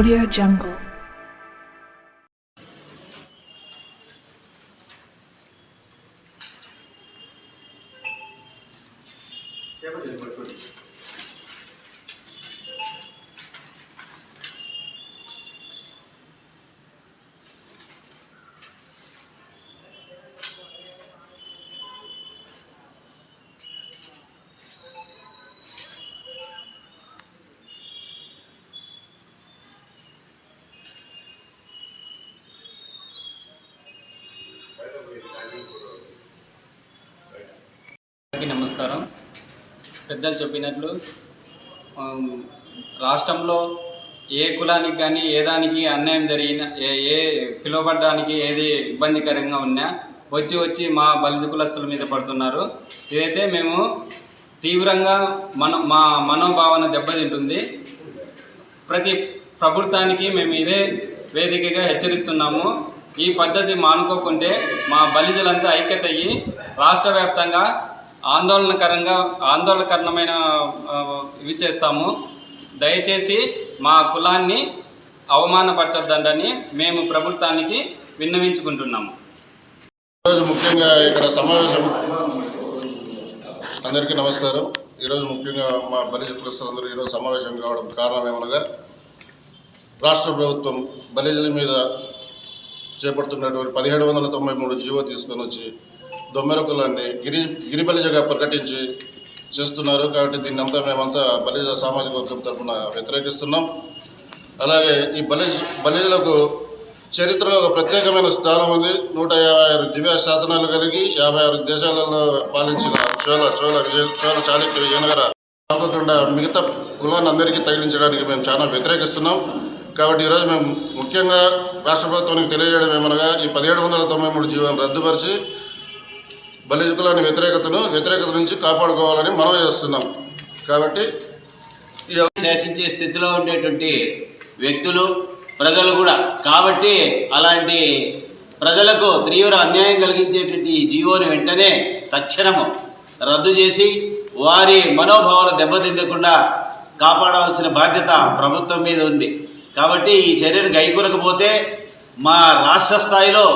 Audio Jungle. నమస్కారం. పెద్దలు చెప్పినట్లు రాష్ట్రంలో ఏ కులానికి కానీ ఏ దానికి అన్యాయం జరిగిన ఏ ఏ పిలువబడడానికి ఏది ఇబ్బందికరంగా ఉన్నా వచ్చి వచ్చి మా బలిజ కులస్తుల మీద పడుతున్నారు. ఇదైతే మేము తీవ్రంగా మన మా మనోభావన దెబ్బతింటుంది. ప్రతి ప్రభుత్వానికి మేము ఇదే వేదికగా హెచ్చరిస్తున్నాము. ఈ పద్ధతి మానుకోకుంటే మా బలిజలంతా ఐక్యత అయ్యి రాష్ట్ర వ్యాప్తంగా ఆందోళనకరంగా ఆందోళనకరణమైన ఇవి చేస్తాము. దయచేసి మా కులాన్ని అవమానపరచొద్దండని మేము ప్రభుత్వానికి విన్నవించుకుంటున్నాము. ఈరోజు ముఖ్యంగా ఇక్కడ సమావేశం అందరికీ నమస్కారం. ఈరోజు ముఖ్యంగా మా బలిజ కులస్తులందరూ ఈరోజు సమావేశం కావడం కారణం ఏమనగా రాష్ట్ర ప్రభుత్వం బలిజల మీద చేపడుతున్నటువంటి పదిహేడు వందల తొంభై మూడు జీవో తీసుకొని వచ్చి దొమ్మెర కులాన్ని గిరి గిరిబలిజగా ప్రకటించి చేస్తున్నారు కాబట్టి దీన్ని అంతా మేమంతా బలిజ సామాజిక వర్గం తరఫున వ్యతిరేకిస్తున్నాం. అలాగే ఈ బలిజ బలిజలకు చరిత్రలో ఒక ప్రత్యేకమైన స్థానం ఉంది. నూట యాభై ఆరు దివ్య శాసనాలు కలిగి యాభై ఆరు దేశాలలో పాలించిన చోళ చోళ విజయ చోళ చాళుక్య విజయనగర కాకుండా మిగతా కులాన్ని అందరికీ తగిలించడానికి మేము చాలా వ్యతిరేకిస్తున్నాం. కాబట్టి ఈరోజు మేము ముఖ్యంగా రాష్ట్ర ప్రభుత్వానికి తెలియజేయడం ఏమనగా ఈ పదిహేడు వందల తొంభై మూడు జీవనం రద్దుపరిచి బలిజ వ్యతిరేకతను వ్యతిరేకత నుంచి కాపాడుకోవాలని మనం చేస్తున్నాం. కాబట్టి శాసించే స్థితిలో ఉండేటువంటి వ్యక్తులు ప్రజలు కూడా. కాబట్టి అలాంటి ప్రజలకు తీవ్ర అన్యాయం కలిగించేటువంటి ఈ జీవోని వెంటనే తక్షణము రద్దు చేసి వారి మనోభావాలు దెబ్బతిందకుండా కాపాడవలసిన బాధ్యత ప్రభుత్వం మీద ఉంది. కాబట్టి ఈ చర్యను గైకొనకపోతే మా రాష్ట్ర స్థాయిలో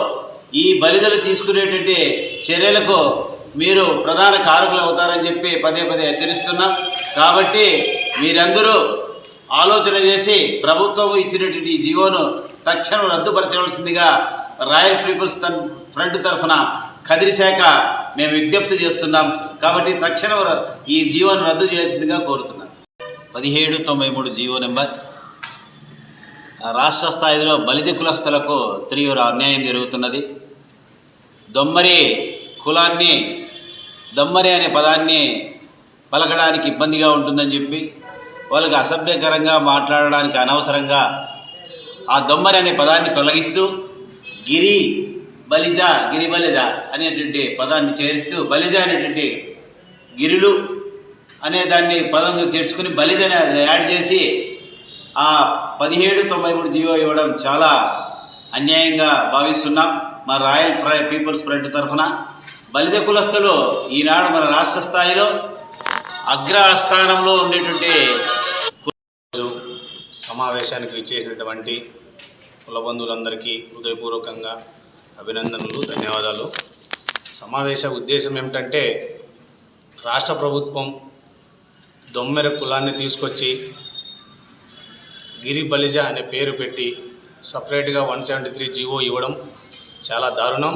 ఈ బలిదలు తీసుకునేటువంటి చర్యలకు మీరు ప్రధాన కారకులు అవుతారని చెప్పి పదే పదే హెచ్చరిస్తున్నాం. కాబట్టి మీరందరూ ఆలోచన చేసి ప్రభుత్వం ఇచ్చినటువంటి ఈ జీవోను తక్షణం రద్దుపరచవలసిందిగా రాయల్ పీపుల్స్ తన్ ఫ్రంట్ తరఫున కదిరి శాఖ మేము విజ్ఞప్తి చేస్తున్నాం. కాబట్టి తక్షణం ర- ఈ జీవోను రద్దు చేయాల్సిందిగా కోరుతున్నాం. పదిహేడు తొంభై మూడు జీవో నెంబర్. రాష్ట్ర స్థాయిలో బలిజ కులస్తులకు తీవ్ర అన్యాయం జరుగుతున్నది. దొమ్మరి కులాన్ని దొమ్మరి అనే పదాన్ని పలకడానికి ఇబ్బందిగా ఉంటుందని చెప్పి వాళ్ళకి అసభ్యకరంగా మాట్లాడడానికి అనవసరంగా ఆ దొమ్మరి అనే పదాన్ని తొలగిస్తూ గిరి బలిజ గిరి బలిజ అనేటువంటి పదాన్ని చేరుస్తూ బలిజ అనేటువంటి గిరులు అనే దాన్ని పదం చేర్చుకుని బలిజని యాడ్ చేసి ఆ పదిహేడు తొంభై మూడు జీవో ఇవ్వడం చాలా అన్యాయంగా భావిస్తున్నాం. మా రాయల్ ఫ్రై పీపుల్స్ ఫ్రంట్ తరఫున బలిద కులస్తులు ఈనాడు మన రాష్ట్ర స్థాయిలో అగ్రస్థానంలో ఉండేటువంటి రోజు సమావేశానికి విచ్చేసినటువంటి కుల బంధువులందరికీ హృదయపూర్వకంగా అభినందనలు ధన్యవాదాలు. సమావేశ ఉద్దేశం ఏమిటంటే రాష్ట్ర ప్రభుత్వం దొమ్మెర కులాన్ని తీసుకొచ్చి గిరి బలిజ అనే పేరు పెట్టి సపరేట్గా వన్ సెవెంటీ త్రీ జీవో ఇవ్వడం చాలా దారుణం.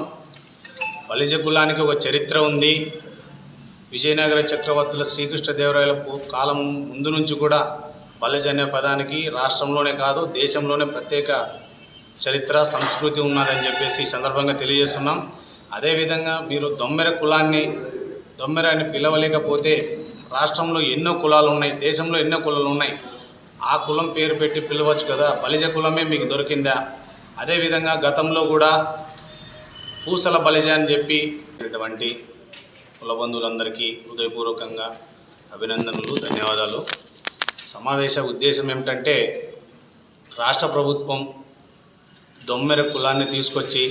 బలిజ కులానికి ఒక చరిత్ర ఉంది. విజయనగర చక్రవర్తుల శ్రీకృష్ణదేవరాయలకు కాలం ముందు నుంచి కూడా బలిజ అనే పదానికి రాష్ట్రంలోనే కాదు దేశంలోనే ప్రత్యేక చరిత్ర సంస్కృతి ఉన్నదని చెప్పేసి ఈ సందర్భంగా తెలియజేస్తున్నాం. అదేవిధంగా మీరు దొమ్మెర కులాన్ని దొమ్మెర అని పిలవలేకపోతే రాష్ట్రంలో ఎన్నో కులాలు ఉన్నాయి దేశంలో ఎన్నో కులాలు ఉన్నాయి. ఆ కులం పేరు పెట్టి పిలవచ్చు కదా బలిజ కులమే మీకు దొరికిందా? అదేవిధంగా గతంలో కూడా పూసల బలిజ అని చెప్పి ఇటువంటి కులబంధువులందరికీ హృదయపూర్వకంగా అభినందనలు ధన్యవాదాలు. సమావేశ ఉద్దేశం ఏమిటంటే రాష్ట్ర ప్రభుత్వం దొమ్మెర కులాన్ని తీసుకొచ్చి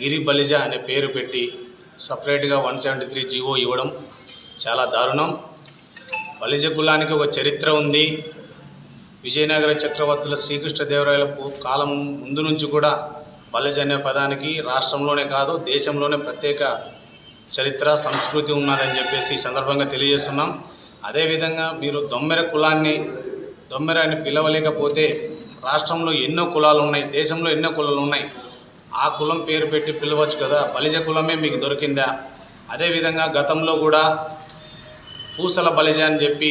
గిరి బలిజ అనే పేరు పెట్టి సపరేట్గా వన్ సెవెంటీ త్రీ జీవో ఇవ్వడం చాలా దారుణం. బలిజ కులానికి ఒక చరిత్ర ఉంది. విజయనగర చక్రవర్తుల శ్రీకృష్ణదేవరాయలకు కాలం ముందు నుంచి కూడా బలిజ అనే పదానికి రాష్ట్రంలోనే కాదు దేశంలోనే ప్రత్యేక చరిత్ర సంస్కృతి ఉన్నదని చెప్పేసి ఈ సందర్భంగా తెలియజేస్తున్నాం. అదేవిధంగా మీరు దొమ్మెర కులాన్ని దొమ్మెర అని పిలవలేకపోతే రాష్ట్రంలో ఎన్నో కులాలు ఉన్నాయి దేశంలో ఎన్నో కులాలు ఉన్నాయి. ఆ కులం పేరు పెట్టి పిలవచ్చు కదా బలిజ కులమే మీకు దొరికిందా? అదేవిధంగా గతంలో కూడా పూసల బలిజ అని చెప్పి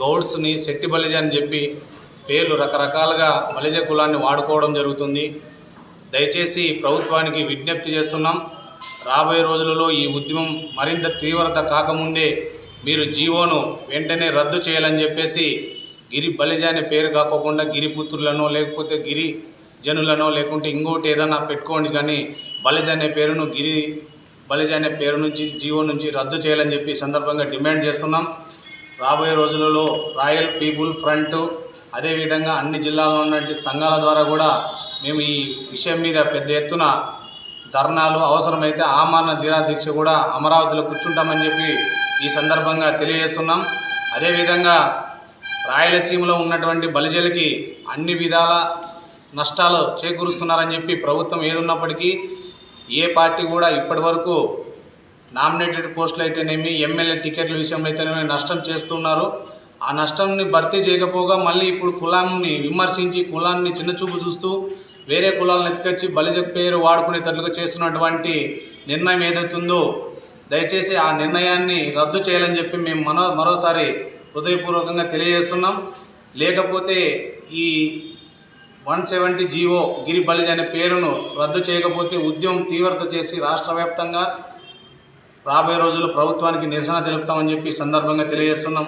గౌడ్స్ని శక్తి బలిజ అని చెప్పి పేర్లు రకరకాలుగా బలిజ కులాన్ని వాడుకోవడం జరుగుతుంది. దయచేసి ప్రభుత్వానికి విజ్ఞప్తి చేస్తున్నాం. రాబోయే రోజులలో ఈ ఉద్యమం మరింత తీవ్రత కాకముందే మీరు జీవోను వెంటనే రద్దు చేయాలని చెప్పేసి గిరి బలిజ అనే పేరు కాకోకుండా గిరిపుత్రులను లేకపోతే గిరి జనులనో లేకుంటే ఇంకోటి ఏదైనా పెట్టుకోండి కానీ బలిజ అనే పేరును గిరి బలిజ అనే పేరు నుంచి జీవో నుంచి రద్దు చేయాలని చెప్పి సందర్భంగా డిమాండ్ చేస్తున్నాం. రాబోయే రోజులలో రాయల్ పీపుల్ ఫ్రంట్ అదేవిధంగా అన్ని జిల్లాల్లో ఉన్నటువంటి సంఘాల ద్వారా కూడా మేము ఈ విషయం మీద పెద్ద ఎత్తున ధర్నాలు అవసరమైతే ఆమరణ దీక్ష కూడా అమరావతిలో కూర్చుంటామని చెప్పి ఈ సందర్భంగా తెలియజేస్తున్నాం. అదేవిధంగా రాయలసీమలో ఉన్నటువంటి బలిజలకి అన్ని విధాల నష్టాలు చేకూరుస్తున్నారని చెప్పి ప్రభుత్వం ఏదున్నప్పటికీ ఏ పార్టీ కూడా ఇప్పటి వరకు నామినేటెడ్ పోస్టులు అయితేనేమి ఎమ్మెల్యే టికెట్ల విషయంలో అయితేనేమి నష్టం చేస్తున్నారు. ఆ నష్టంని భర్తీ చేయకపోగా మళ్ళీ ఇప్పుడు కులాన్ని విమర్శించి కులాన్ని చిన్నచూపు చూస్తూ వేరే కులాలను ఎత్తుకొచ్చి బలిజ పేరు వాడుకునేటట్లుగా చేస్తున్నటువంటి నిర్ణయం ఏదైతుందో దయచేసి ఆ నిర్ణయాన్ని రద్దు చేయాలని చెప్పి మేము మనో మరోసారి హృదయపూర్వకంగా తెలియజేస్తున్నాం. లేకపోతే ఈ one seventy GO Giri Balija అనే పేరును రద్దు చేయకపోతే ఉద్యమం తీవ్రత చేసి రాష్ట్ర వ్యాప్తంగా రాబోయే రోజుల్లో ప్రభుత్వానికి నిరసన తెలుపుతామని చెప్పి సందర్భంగా తెలియజేస్తున్నాం.